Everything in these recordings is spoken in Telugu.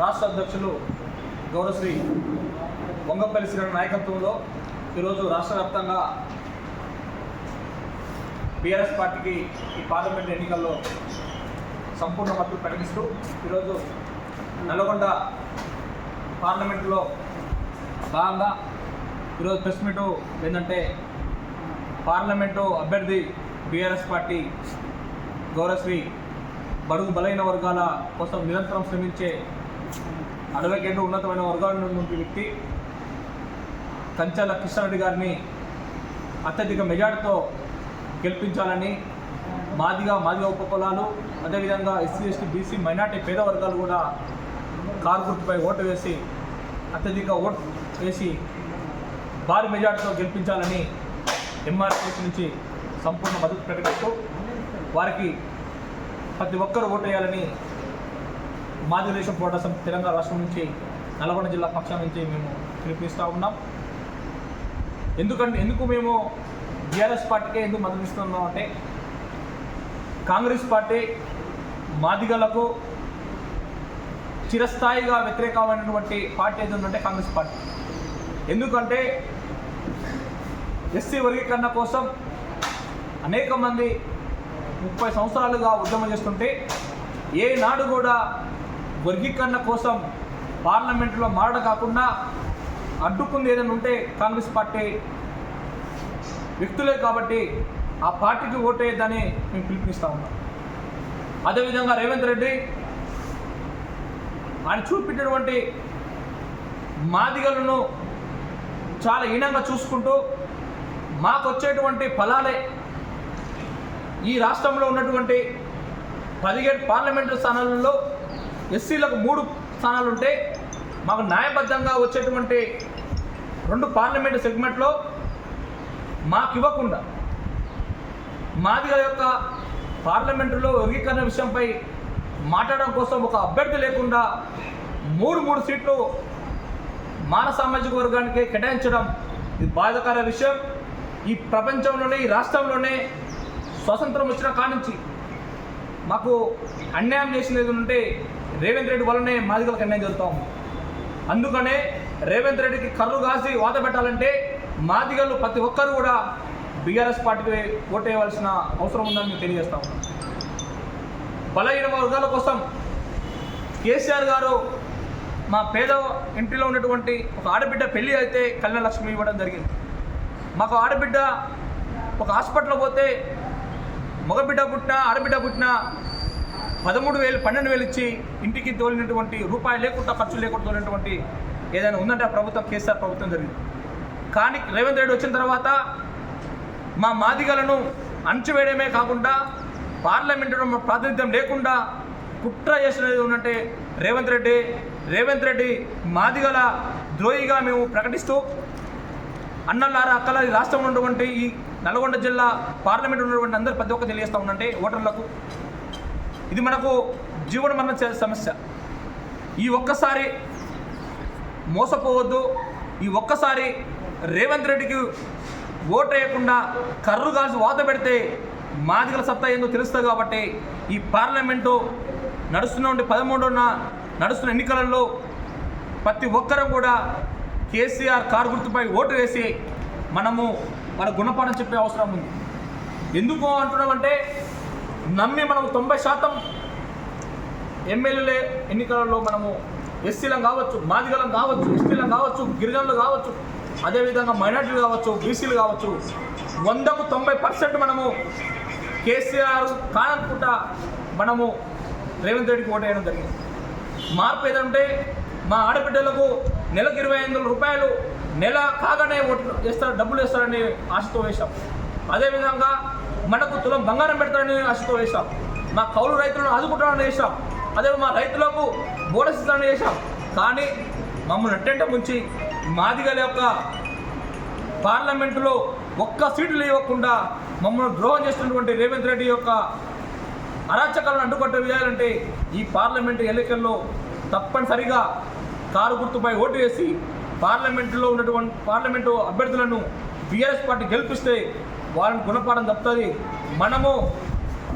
రాష్ట్ర అధ్యక్షులు గౌరవశ్రీ వంగపల్లి శ్రీరామ్ నాయకత్వంలో ఈరోజు రాష్ట్ర వ్యాప్తంగా బీఆర్ఎస్ పార్టీకి ఈ పార్లమెంట్ ఎన్నికల్లో సంపూర్ణ మద్దతు ప్రకటిస్తూ ఈరోజు నల్గొండ పార్లమెంటులో భాగంగా ఈరోజు ప్రెస్ మీటు ఏంటంటే పార్లమెంటు అభ్యర్థి బీఆర్ఎస్ పార్టీ గౌరవశ్రీ బడుగు బలైన వర్గాల కోసం నిరంతరం శ్రమించే అడ్వకేట్ ఉన్నతమైన వర్గాల నుండి వ్యక్తి కంచాల కృష్ణారెడ్డి గారిని అత్యధిక మెజార్టీతో గెలిపించాలని మాదిగా మాదిగా ఉపకులాలు అదేవిధంగా ఎస్సీ ఎస్టీ బీసీ మైనార్టీ పేద వర్గాలు కూడా కారు గుర్తుపై ఓటు వేసి అత్యధిక ఓటు వేసి భారీ మెజార్టీతో గెలిపించాలని ఎంఆర్పీఎస్ నుంచి సంపూర్ణ మద్దతు ప్రకటిస్తూ వారికి ప్రతి ఒక్కరూ ఓటు వేయాలని మాది దేశం పోరాటం తెలంగాణ రాష్ట్రం నుంచి నల్గొండ జిల్లా పక్షం నుంచి మేము పిలుపునిస్తూ ఉన్నాం. ఎందుకంటే ఎందుకు మేము బీఆర్ఎస్ పార్టీకే ఎందుకు మద్దతు ఇస్తున్నాం అంటే కాంగ్రెస్ పార్టీ మాదిగలకు చిరస్థాయిగా వ్యతిరేకమైనటువంటి పార్టీ ఏది ఉందంటే కాంగ్రెస్ పార్టీ. ఎందుకంటే ఎస్సీ వర్గీకరణ కోసం అనేక మంది ముప్పై సంవత్సరాలుగా ఉద్యమం చేస్తుంటే ఏనాడు కూడా వర్గీకరణ కోసం పార్లమెంట్లో మాట కాకుండా అడ్డుకుంది ఏదైనా ఉంటే కాంగ్రెస్ పార్టీ వ్యక్తులే కాబట్టి ఆ పార్టీకి ఓటేయద్దని మేము పిలుపునిస్తూ ఉన్నాం. అదేవిధంగా రేవంత్ రెడ్డి ఆయన చూపించినటువంటి మాదిగలను చాలా హీనంగా చూసుకుంటూ మాకు వచ్చేటువంటి ఫలాలే ఈ రాష్ట్రంలో ఉన్నటువంటి పదిహేడు పార్లమెంటరీ స్థానాలలో ఎస్సీలకు మూడు స్థానాలు ఉంటే మాకు న్యాయబద్ధంగా వచ్చేటువంటి రెండు పార్లమెంటు సెగ్మెంట్లో మాకు ఇవ్వకుండా మాదిగ యొక్క పార్లమెంటులో వర్గీకరణ విషయంపై మాట్లాడడం కోసం ఒక అభ్యర్థి లేకుండా మూడు మూడు సీట్లు మాన సామాజిక వర్గానికి కేటాయించడం ఇది బాధకర విషయం. ఈ ప్రపంచంలోనే ఈ రాష్ట్రంలోనే స్వతంత్రం వచ్చిన కానుంచి మాకు అన్యాయం చేసినది ఉంటే రేవంత్ రెడ్డి వల్లనే మాదిగలకు కన్యాయం జరుగుతాం. అందుకనే రేవంత్ రెడ్డికి కర్రు కాసి వాత పెట్టాలంటే మాదిగలు ప్రతి ఒక్కరు కూడా బీఆర్ఎస్ పార్టీకి ఓటేయవలసిన అవసరం ఉందని మేము తెలియజేస్తాం. బలహీన వర్గాల కోసం కేసీఆర్ గారు మా పేద ఇంటిలో ఉన్నటువంటి ఒక ఆడబిడ్డ పెళ్ళి అయితే కళ్యాణ లక్ష్మి ఇవ్వడం జరిగింది. మాకు ఆడబిడ్డ ఒక హాస్పిటల్ పోతే మగబిడ్డ పుట్టినా ఆడబిడ్డ పుట్టినా పదమూడు వేలు పన్నెండు వేలు ఇచ్చి ఇంటికి తోలినటువంటి రూపాయి లేకుండా ఖర్చు లేకుండా తోలినటువంటి ఏదైనా ఉందంటే ఆ ప్రభుత్వం కేసీఆర్ ప్రభుత్వం జరిగింది. కానీ రేవంత్ రెడ్డి వచ్చిన తర్వాత మా మాదిగలను అణచివేయడమే కాకుండా పార్లమెంటులో ప్రాతినిధ్యం లేకుండా కుట్ర చేసినది ఉన్నట్టే రేవంత్ రెడ్డి రేవంత్ రెడ్డి మాదిగల ద్రోహిగా మేము ప్రకటిస్తూ అన్నలారా అక్కల ఈ రాష్ట్రంలో ఉన్నటువంటి ఈ నల్గొండ జిల్లా పార్లమెంట్ ఉన్నటువంటి అందరూ ప్రతి ఒక్క తెలియజేస్తూ ఉందంటే ఓటర్లకు ఇది మనకు జీవన మరణ సమస్య. ఈ ఒక్కసారి మోసపోవద్దు. ఈ ఒక్కసారి రేవంత్ రెడ్డికి ఓటు వేయకుండా కర్రు కాల్చి వాత పెడితే మాదిగల సత్తా ఏందో తెలుస్తుంది కాబట్టి ఈ పార్లమెంటు నడుస్తున్న పదమూడున నడుస్తున్న ఎన్నికలలో ప్రతి ఒక్కరం కూడా కేసీఆర్ కారు గుర్తుపై ఓటు వేసి మనము మన గుణపాఠం చెప్పే అవసరం ఉంది. ఎందుకు అంటున్నామంటే నమ్మి మనం తొంభై శాతం ఎమ్మెల్యేలే ఎన్నికలలో మనము ఎస్సీలం కావచ్చు మాదిగలం కావచ్చు ఎస్టీలం కావచ్చు గిరిజనులు కావచ్చు అదేవిధంగా మైనార్టీలు కావచ్చు బీసీలు కావచ్చు వందకు తొంభై పర్సెంట్ మనము కేసీఆర్ కానకుంట మనము రేవంత్ రెడ్డికి ఓటేయడం జరిగింది. మార్పు ఏదంటే మా ఆడబిడ్డలకు నెలకు ఇరవై ఐదు వందల రూపాయలు నెల కాగానే ఓట్లు వేస్తారు డబ్బులు వేస్తారని ఆశతో వేశాం. అదేవిధంగా మనకు తులం బంగారం పెడతారని ఆశతో వేశాం. మా కౌలు రైతులను ఆదుకుంటారని వేశాం. అదే మా రైతులకు బోనస్ ఇస్తారని వేశాం. కానీ మమ్మల్ని అట్టెంట ముంచి మాదిగల యొక్క పార్లమెంటులో ఒక్క సీటు ఇవ్వకుండా మమ్మల్ని ద్రోహం చేస్తున్నటువంటి రేవంత్ రెడ్డి యొక్క అరాచకాలను అడ్డుకట్ట వేయాలంటే ఈ పార్లమెంటు ఎన్నికల్లో తప్పనిసరిగా కారు గుర్తుపై ఓటు వేసి పార్లమెంటులో ఉన్నటువంటి పార్లమెంటు అభ్యర్థులను బీఆర్ఎస్ పార్టీ గెలిపిస్తే వాళ్ళని గుణపాఠం తప్పుతుంది. మనము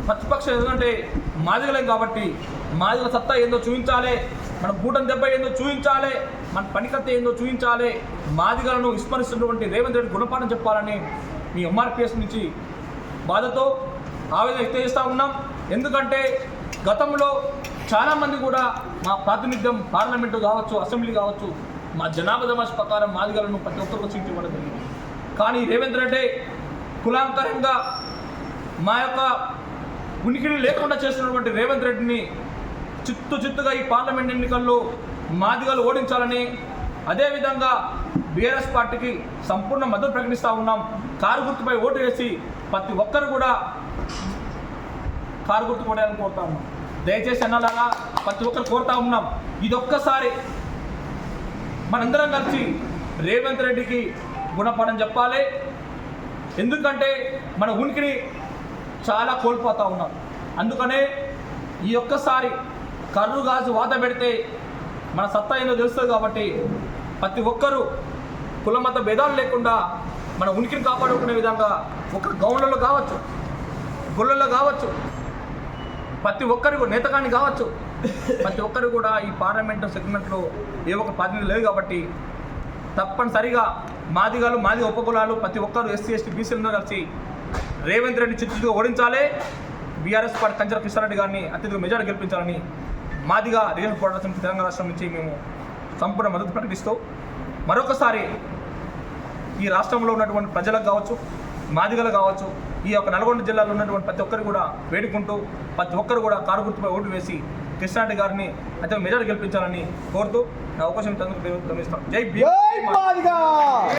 ప్రతిపక్షం ఎందుకంటే మాదిగలేం కాబట్టి మాదిగల సత్తా ఏందో చూపించాలి మన గూటం దెబ్బ ఏందో చూపించాలి మన పనికత్త ఏందో చూపించాలి. మాదిగలను విస్మరిస్తున్నటువంటి రేవంత్ రెడ్డి గుణపాఠం చెప్పాలని మీ ఎంఆర్పిఎస్ నుంచి బాధతో ఆవేదన వ్యక్తం చేస్తూ ఉన్నాం. ఎందుకంటే గతంలో చాలామంది కూడా మా ప్రాతినిధ్యం పార్లమెంటు కావచ్చు అసెంబ్లీ కావచ్చు మా జనాభా దమాష్ ప్రకారం మాదిగలను ప్రతి ఒక్కరికి సీట్లు ఇవ్వడం జరిగింది. కానీ రేవంత్ రెడ్డి కులాంతరంగా మా యొక్క ఉనికిని లేకుండా చేస్తున్నటువంటి రేవంత్ రెడ్డిని చిత్తు చిత్తుగా ఈ పార్లమెంట్ ఎన్నికల్లో మాదిగలు ఓడించాలని అదేవిధంగా బీఆర్ఎస్ పార్టీకి సంపూర్ణ మద్దతు ప్రకటిస్తూ ఉన్నాం. కారు గుర్తుపై ఓటు వేసి ప్రతి ఒక్కరు కూడా కారు గుర్తు కొడాలని కోరుతా ఉన్నాం. దయచేసి అన్నలాగా ప్రతి ఒక్కరు కోరుతా ఉన్నాం. ఇదొక్కసారి మనందరం కలిసి రేవంత్ రెడ్డికి గుణపడని చెప్పాలి. ఎందుకంటే మన ఉనికిని చాలా కోల్పోతూ ఉన్నాం. అందుకనే ఈ ఒక్కసారి కర్రు గాజు వాత పెడితే మన సత్తా ఏందో తెలుస్తుంది కాబట్టి ప్రతి ఒక్కరూ కులమత భేదాలు లేకుండా మన ఉనికిని కాపాడుకునే విధంగా ఒక గౌన్లలో కావచ్చు గుళ్ళల్లో కావచ్చు ప్రతి ఒక్కరు కూడా కావచ్చు. ప్రతి ఒక్కరు కూడా ఈ పార్లమెంటు సెగ్మెంట్లో ఏ ఒక్క ప్రతినిధి లేదు కాబట్టి తప్పనిసరిగా మాదిగాలు మాది ఉపకులాలు ప్రతి ఒక్కరు ఎస్సీ ఎస్టీ బీసీలందరూ కలిసి రేవంత్ రెడ్డి చిత్తుగా ఓడించాలి. బీఆర్ఎస్ పార్టీ కంచర కృష్ణారెడ్డి గారిని అత్యధిక మెజార్టీ గెలిపించాలని మాదిగా రియల్ పోరాట సమితి తెలంగాణ రాష్ట్రం నుంచి మేము సంపూర్ణ మద్దతు ప్రకటిస్తూ మరొకసారి ఈ రాష్ట్రంలో ఉన్నటువంటి ప్రజలకు కావచ్చు మాదిగలు కావచ్చు ఈ యొక్క నల్గొండ జిల్లాలో ఉన్నటువంటి ప్రతి ఒక్కరు కూడా వేడుకుంటూ ప్రతి ఒక్కరు కూడా కారు గుర్తుపై ఓటు వేసి కృష్ణారెడ్డి గారిని అయితే మెజార్టీ గెలిపించాలని కోరుతూ నా అవకాశం ఇచ్చినందుకు గమనిస్తాను జై భీమ్.